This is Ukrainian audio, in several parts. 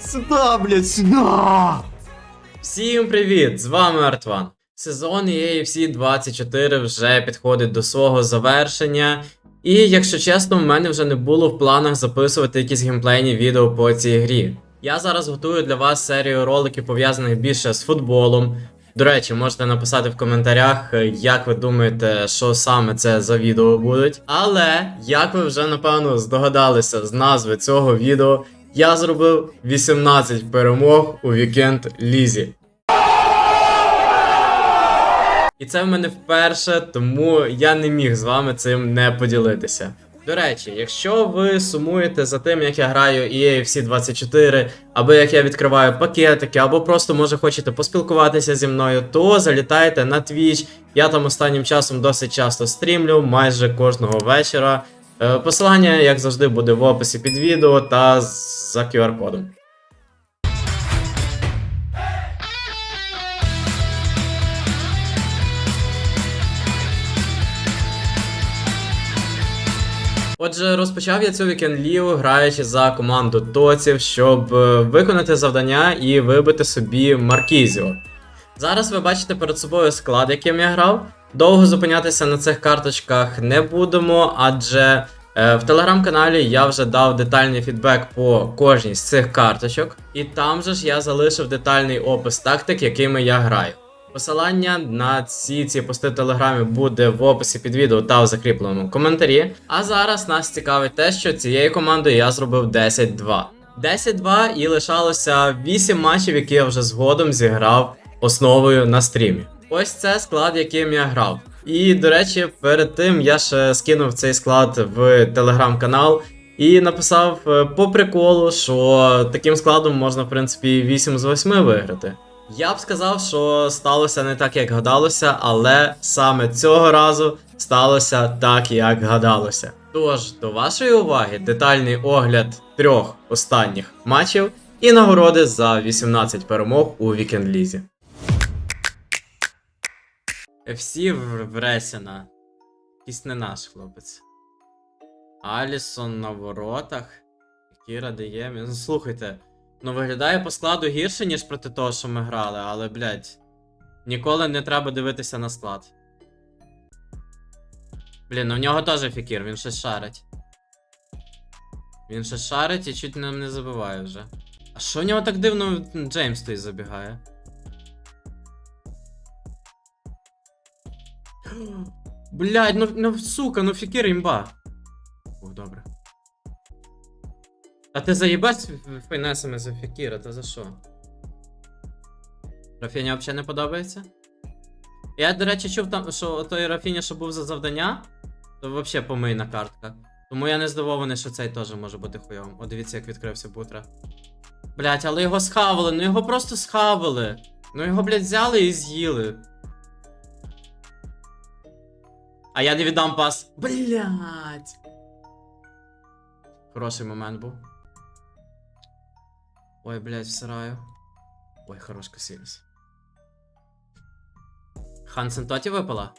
Сюда, блядь, сюда! Всім привіт! З вами Артван. Сезон EAFC 24 вже підходить до свого завершення. І якщо чесно, в мене вже не було в планах записувати якісь геймплейні відео по цій грі. Я зараз готую для вас серію роликів, пов'язаних більше з футболом. До речі, можете написати в коментарях, е, як ви думаєте, що саме це за відео будуть. Але, як ви вже напевно здогадалися з назви цього відео, я зробив 18 перемог у вікенд Лізі. І це в мене вперше, тому я не міг з вами цим не поділитися. До речі, якщо ви сумуєте за тим, як я граю EAFC 24, або як я відкриваю пакетики, або просто може хочете поспілкуватися зі мною, то залітайте на Twitch. Я там останнім часом досить часто стрімлю, майже кожного вечора. Е, Посилання, як завжди, буде в описі під відео та за QR-кодом. Отже, розпочав я цю вікенд лігу, граючи за команду Тоців, щоб е, виконати завдання і вибити собі Маркізіо. Зараз ви бачите перед собою склад, яким я грав. Довго зупинятися на цих карточках не будемо, адже е, в телеграм-каналі я вже дав детальний фідбек по кожній з цих карточок, і там же ж я залишив детальний опис тактик, якими я граю. Посилання на ці ці пости в телеграмі буде в описі під відео та в закріпленому коментарі. А зараз нас цікавить те, що цією командою я зробив 10-2. 10-2 і лишалося 8 матчів, які я вже згодом зіграв основою на стрімі. Ось це склад, яким я грав. І, до речі, перед тим я ще скинув цей склад в телеграм-канал і написав е, по приколу, що таким складом можна, в принципі, 8 з 8 виграти. Я б сказав, що сталося не так, як гадалося, але саме цього разу сталося так, як гадалося. Тож, до вашої уваги, детальний огляд трьох останніх матчів і нагороди за 18 перемог у вікенд-лізі. FC Вресіна. Якийсь не наш хлопець. Алісон на воротах. Кіра дає. Слухайте. Ну, виглядає по складу гірше, ніж проти того, що ми грали, але, блядь, ніколи не треба дивитися на склад. Блін, ну в нього теж фікір, він щось шарить. Він щось шарить і чуть нам не забиває вже. А що в нього так дивно Джеймс той забігає? Блядь, ну, ну сука, ну фікір імба. О, добре. А ти заїбась фейнесами за Фікіра, та за що? Рафіня взагалі не подобається? Я, до речі, чув там, що той Рафіня, що був за завдання, то взагалі помийна картка. Тому я не здивований, що цей теж може бути хуйовим. О, дивіться, як відкрився бутра. Блять, але його схавали, ну його просто схавали. Ну його, блять, взяли і з'їли. А я не віддам пас. Блять. Хороший момент був. Ой, блядь, всираю. Ой, хорош Касіліс. Хансен Тоті випала?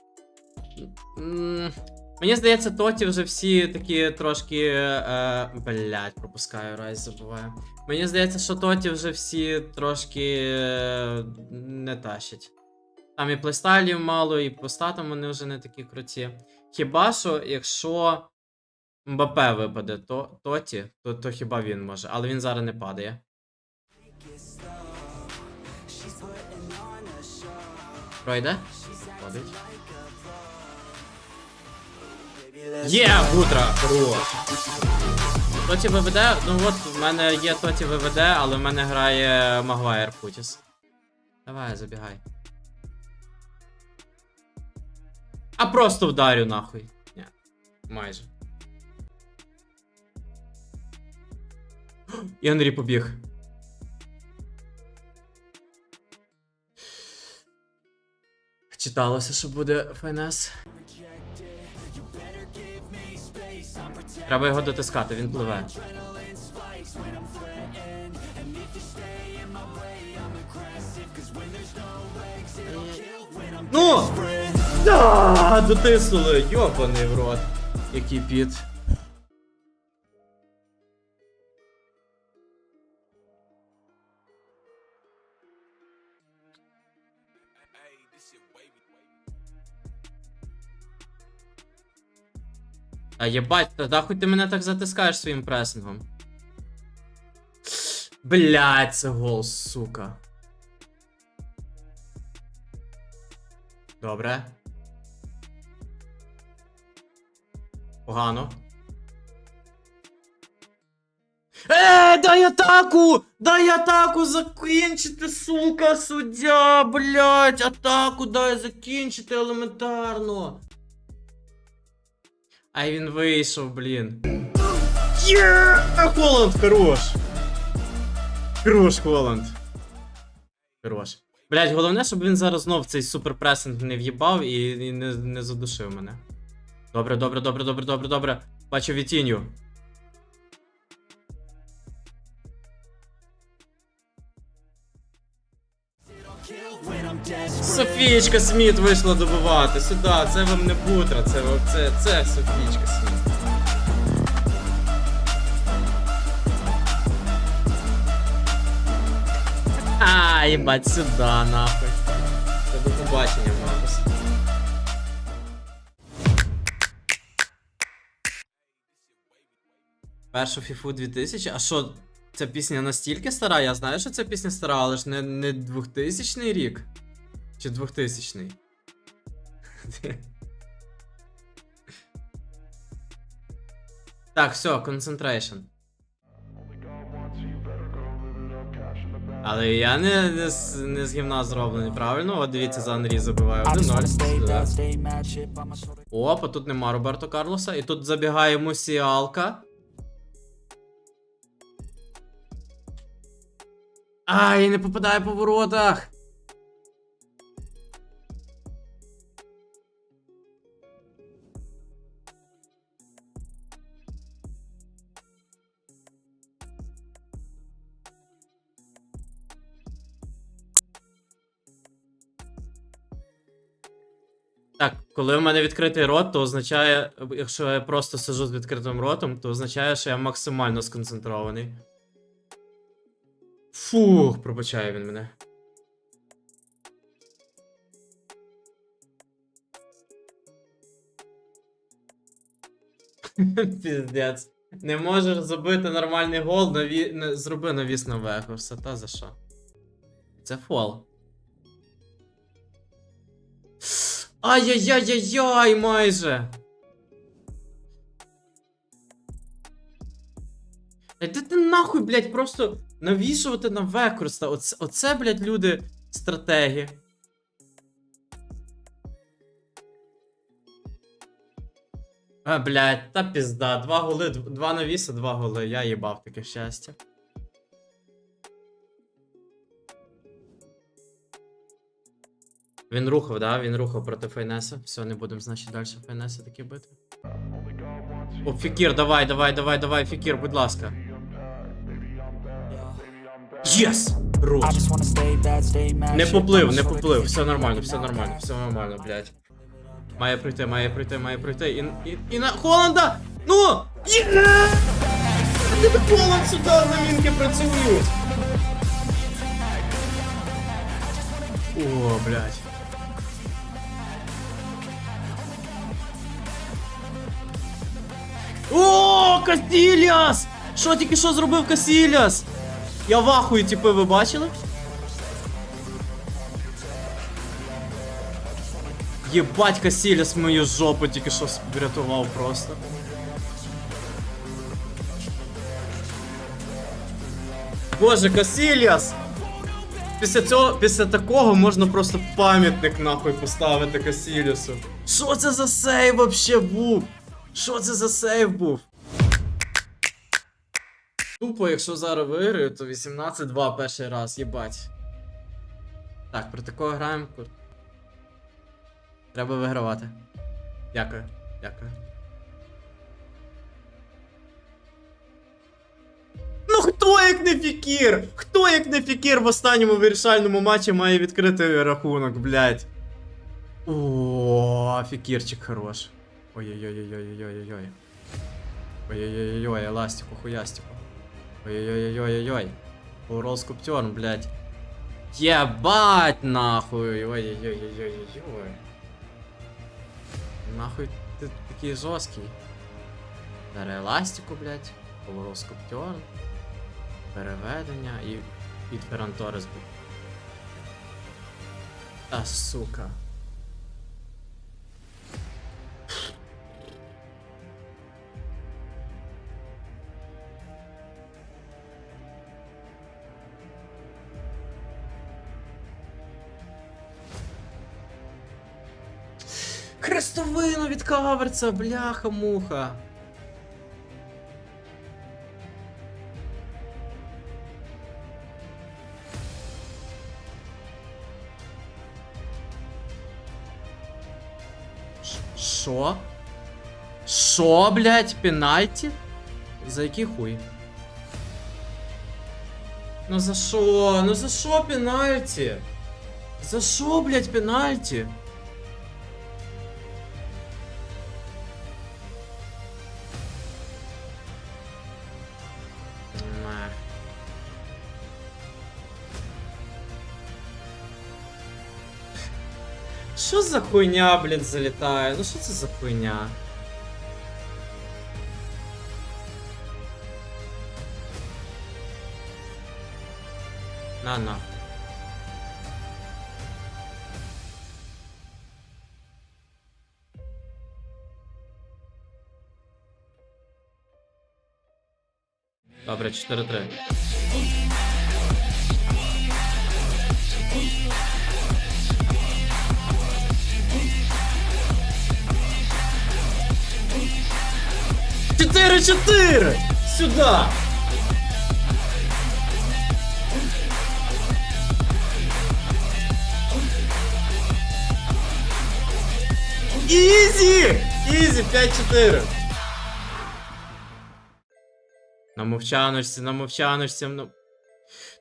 Мені здається, Тоті вже всі такі трошки. Е, блядь, пропускаю райс, забуваю. Мені здається, що Тоті вже всі трошки е, не тащать. Там і плейстайлів мало, і по статам вони вже не такі круті. Хіба що, якщо Мбапе випаде то, Тоті, то, то хіба він може, але він зараз не падає. Пройде? Ходить. Є, Бутра! Хорош! Тоті ВВД, ну от в мене є Тоті ВВД, але в мене грає Магуайр Путіс. Давай, забігай. А просто вдарю нахуй. Ні, майже. І Андрій побіг. Читалося, що буде ФНС. Треба його дотискати, він пливе. Ну! Да, дотиснули, йобаний в рот. Який піт. А єбать, тоді хоч ти мене так затискаєш своїм пресингом. Блять, це гол, сука. Добре. Погано. Е, дай атаку! Дай атаку закінчити, сука, суддя, блять, атаку дай закінчити елементарно. Ай він вийшов, блін. Є! Холланд, хорош! Хорош, Холланд. Хорош. Блять, головне, щоб він зараз знов цей суперпресинг не в'їбав і, не, не задушив мене. Добре, добре, добре, добре, добре, добре. Бачу Вітіню. Софієчка Сміт вийшла добивати. Сюди, це вам не бутра, це, вам- це, це Софієчка Сміт. А, їбать, сюди, нахуй. Це до побачення, Маркус. Першу фіфу 2000? А що, ця пісня настільки стара? Я знаю, що ця пісня стара, але ж не, не 2000 рік. Чи 2000-й? Так, все, concentration. Але я не, не, з, не з гімна зроблений, правильно? От дивіться, за wanna stay 1-0. Да. stay mad, shit by my shoulder. Опа, тут нема Роберто Карлоса. І тут забігає Мусіалка. Ай, не попадає по воротах. Так, коли в мене відкритий рот, то означає, якщо я просто сижу з відкритим ротом, то означає, що я максимально сконцентрований. Фух, пробачає він мене. Піздець. Не можеш забити нормальний гол, наві... зроби навіс на Вехорса, та за що? Це фол. Ай-яй-яй-яй-яй, майже. Та йди ти нахуй, блядь, просто навішувати на Векорста. Оце, оце, блядь, люди стратегі. А, блядь, та пізда. Два голи, дв- два навіси, два голи. Я їбав таке щастя. Він рухав, да? Він рухав проти Фейнеса. Все, не будемо, значить, далі Фейнеса таки бити. О, Фікір, давай, давай, давай, давай, Фікір, будь ласка. Єс! Mad. Не поплив, не поплив, все нормально, все нормально, все нормально, блядь. Має пройти, має пройти, має пройти. І, і, і на Холланда! Ну! Є! Де Холланд сюди замінки працюють! О, блядь. О, Касіліас! Що тільки що зробив Касіліас? Я в ахуї, типи, ви бачили? Єбать, Касіліас мою жопу тільки що врятував просто. Боже, Касіліас! Після цього, після такого можна просто пам'ятник нахуй поставити Касіліасу. Що це за сейв вообще був? Що це за сейв був? Тупо, якщо зараз виграю, то 18-2 перший раз, їбать. Так, про такого граємо. Треба вигравати. Дякую, дякую. Ну хто як не Фікір? Хто як не Фікір в останньому вирішальному матчі має відкрити рахунок, блядь. О, Фікірчик хорош. Ой-ой-ой-ой-ой-ой-ой-ой. Ой-ой-ой-ой, еластику, хуястику. Ой-ой-ой-ой-ой. Урол скуптерн, блядь. Ебать нахуй. Ой-ой-ой-ой-ой-ой. Нахуй ти такий жорсткий. Зараз еластику, блядь, поворозку Птьорн, переведення і від Ферранторес. Та сука. від каверца, бляха-муха. Ш- Шо? Шо, блядь, пенальті? За який хуй? Ну за шо? Ну за шо пенальті? За шо, блядь, пенальті? Що за хуйня, блін, залітає? Ну що це за хуйня? На на. Добре, 4-3. Четыре-четыре! Сюда! Изи! Изи, 5-4. На мовчаночці, на мовчаночці, ну.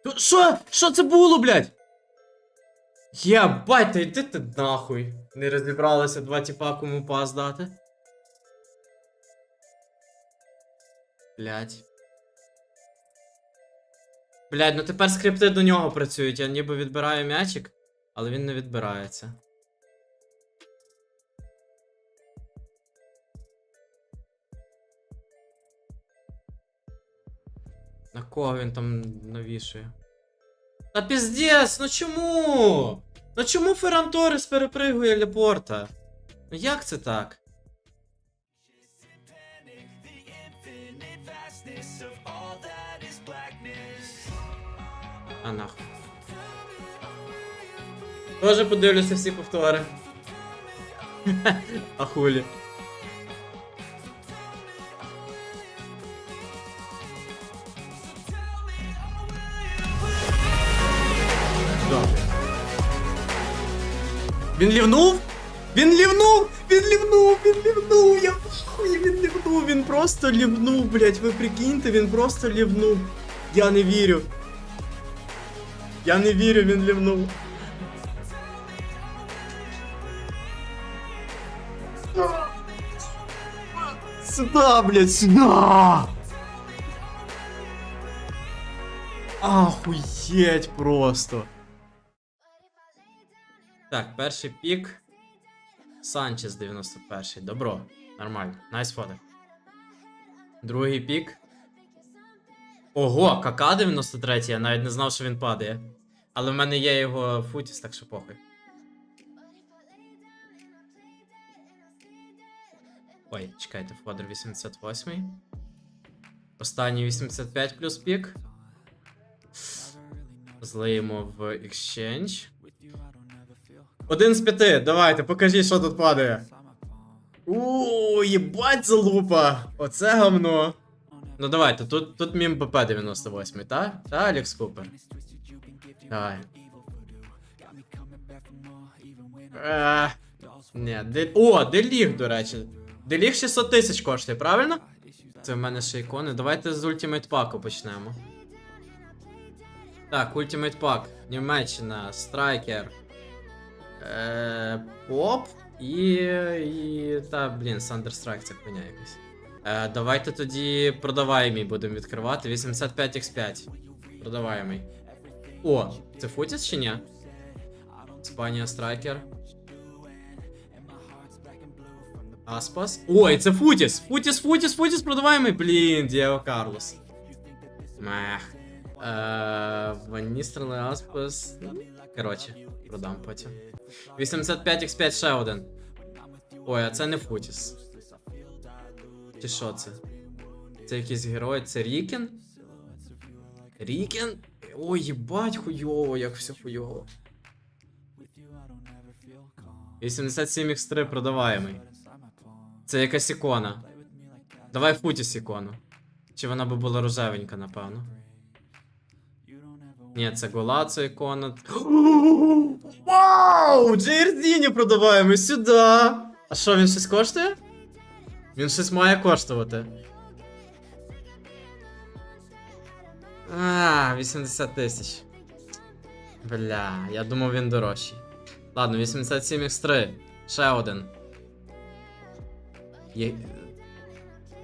Ну, Що? Що це було, блядь? Єбать, та йди ти нахуй. Не розібралися два тіпа кому пас дати. Блядь. Блядь, ну тепер скрипти до нього працюють. Я ніби відбираю м'ячик, але він не відбирається. На кого він там навішує? Та піздець, ну чому? Ну чому Ферран Торрес перепригує Лепорта? Ну як це так? А нахуй. Тоже подивлюся всі повтори. а хулі. Він лівнув? Він лівнув! Він лівнув! Він лівнув! Я хуй, він лівнув! Він просто лівнув, блять. Ви прикиньте, він просто лівнув. Я не вірю. Я не вірю, він лівнув. Сюда, блядь, сюда! Ахуєть просто. Так, перший пік. Санчес 91. Добро. Нормально. Найс фото. Другий пік. Ого, КК 93, я навіть не знав, що він падає. Але в мене є його футіс, так що похуй. Ой, чекайте, Фодер 88. Останній 85 плюс пік. Злиємо в Exchange. Один з п'яти, давайте, покажіть, що тут падає. Ууу, єбать залупа! Оце говно. Ну давайте, тут, тут мім ПП 98, та? Та, Алекс Купер. Давай. Е, Ні, де... О, Деліг, до речі. Деліг 600 тисяч коштує, правильно? Це в мене ще ікони. Давайте з Ultimate Pack почнемо. Так, Ultimate Pack. Німеччина, Страйкер. Е, Поп і. і. Та, блін, Thunderstrike це хуйня якась. Е, давайте тоді продаваємий будемо відкривати. 85x5. Продаваємий. О, це Футіс чи ні? Іспанія Страйкер. Аспас. Ой, це Футіс! Футіс, Футіс, Футіс продаваємий. Блін, Діего Карлос. Мех. Е, Ваністрали Аспас. Коротше, продам потім. 85 x5 ще один. Ой, а це не Футіс. Чи що це? Це якийсь герой, це Рікен? Рікен? Ой, їбать хуйово, як все хуйово. 87 x3 продаваємий. Це якась ікона. Давай Футіс ікону. Чи вона би була рожевенька, напевно. Ні, це Голацо ікона. Вау! Джейрдіні продаваємо сюди! А що, він щось коштує? Він щось має коштувати. А, 80 тисяч. Бля, я думав він дорожчий. Ладно, 87 x3. Ще один. Є...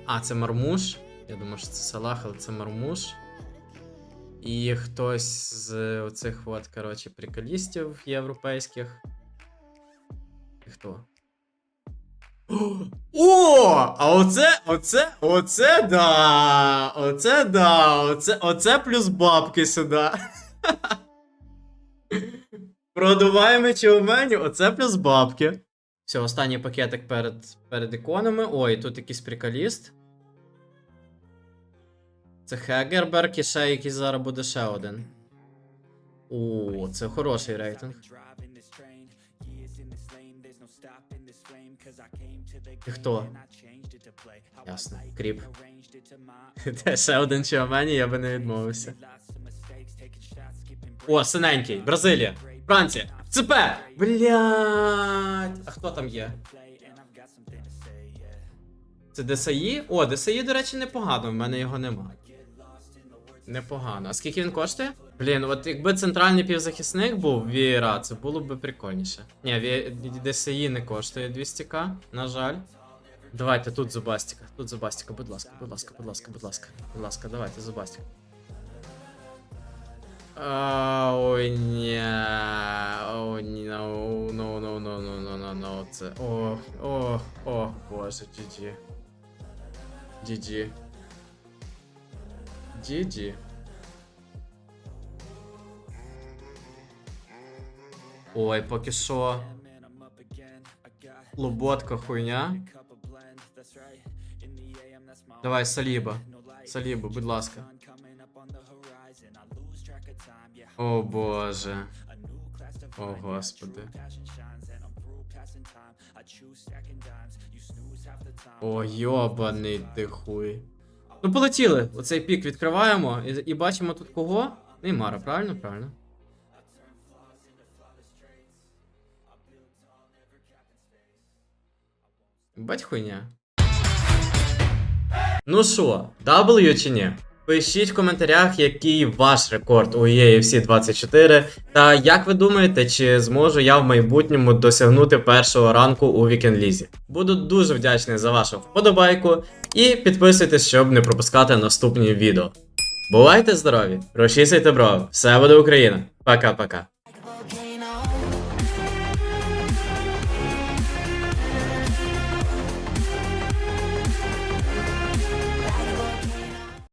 А, це мармуш. Я думаю, що це Салах, але це мармуш. І хтось з оцих от, коротше, приколістів європейських. І хто? О! А оце, оце, оце да! Оце да! Оце, оце плюс бабки сюди. Продуваємо човмені, оце плюс бабки. Все, останній пакетик перед, перед іконами. Ой, тут якийсь приколіст. Це Хегерберг і ще якийсь зараз буде ще один. О, це хороший рейтинг. Ти хто? Ясно, кріп. Те ще один Чіомені, я би не відмовився. О, синенький, Бразилія, Франція, ЦП! Блять! А хто там є? Це ДСАІ? О, ДСАІ, до речі, непогано, в мене його нема. Непогано. А скільки він коштує? Блін, от якби центральний півзахисник був Вієра, це було б прикольніше. Ні, Ві- ДСАІ не коштує 200к, на жаль. Давайте тут Зубастіка. Тут Зубастіка, будь ласка, будь ласка, будь ласка, будь ласка. Будь ласка, давайте Зубастіка. А, Ой, ні. О, ні, no, no, no, no, no, no, no, це. Ох, ох, ох, боже, GG. GG. GG. Ой, поки що. Лоботка хуйня. Давай, Саліба. Саліба, будь ласка. О боже. О господи. О, йобаний ти хуй. Ну, полетіли. Оцей пік відкриваємо і, і бачимо тут кого? Неймара, правильно? Правильно. Бать хуйня. Ну що, W чи ні? Пишіть в коментарях, який ваш рекорд у UFC 24. Та як ви думаєте, чи зможу я в майбутньому досягнути першого ранку у вікенлізі? Буду дуже вдячний за вашу вподобайку і підписуйтесь, щоб не пропускати наступні відео. Бувайте здорові, розчісуйте брови, все буде Україна. Пока-пока.